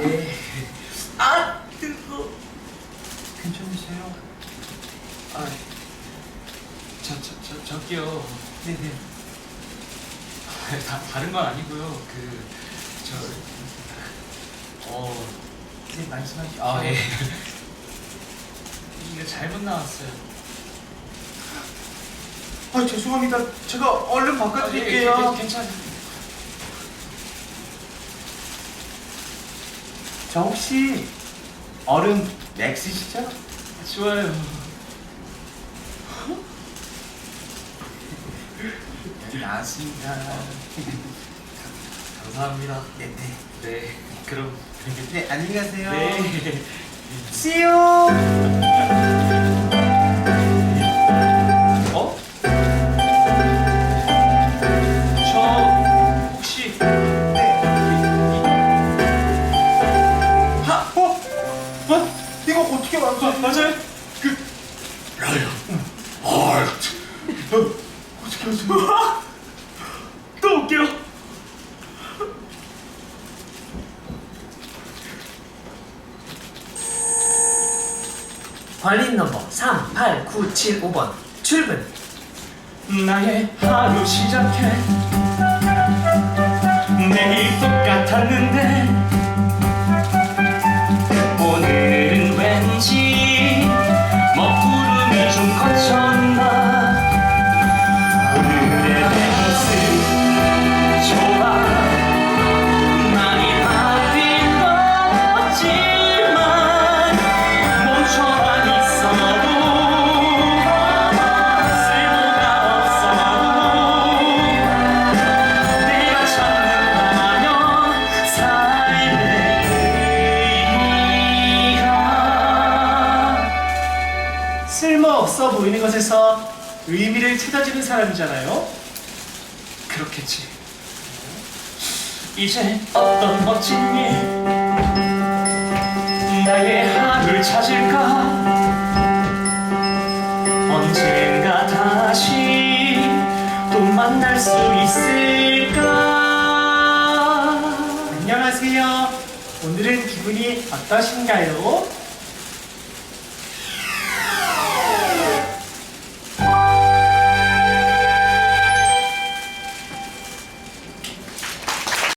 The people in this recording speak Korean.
네. 아 뜨거. 괜찮으세요? 아, 저, 저, 저, 저기요. 네네. 다, 다른 건 아니고요. 그, 저, 어, 네, 말씀하십시오. 아, 예. 이게 잘못 나왔어요. 아, 죄송합니다. 제가 얼른 아, 예, 바꿔드릴게요. 예, 괜찮아요. 저 혹시 얼음 맥스시죠? 좋아요. 여기 나왔습니다. 감사합니다. 네 네. 네, 그럼. 네, 안녕히 가세요. 네. See you. 이거 어떻게 아, 완성? 맞아요? 그 라이언 하트. 어, 어떻게 하세요? 또 올게요. 관리인 넘버 38975번 출근 나의 하루 시작해 쓸모없어 보이는 것에서 의미를 찾아주는 사람이잖아요. 그렇겠지. 이제 어떤 멋진 일 나의 하루를 찾을까? 언젠가 다시 또 만날 수 있을까? 안녕하세요. 오늘은 기분이 어떠신가요?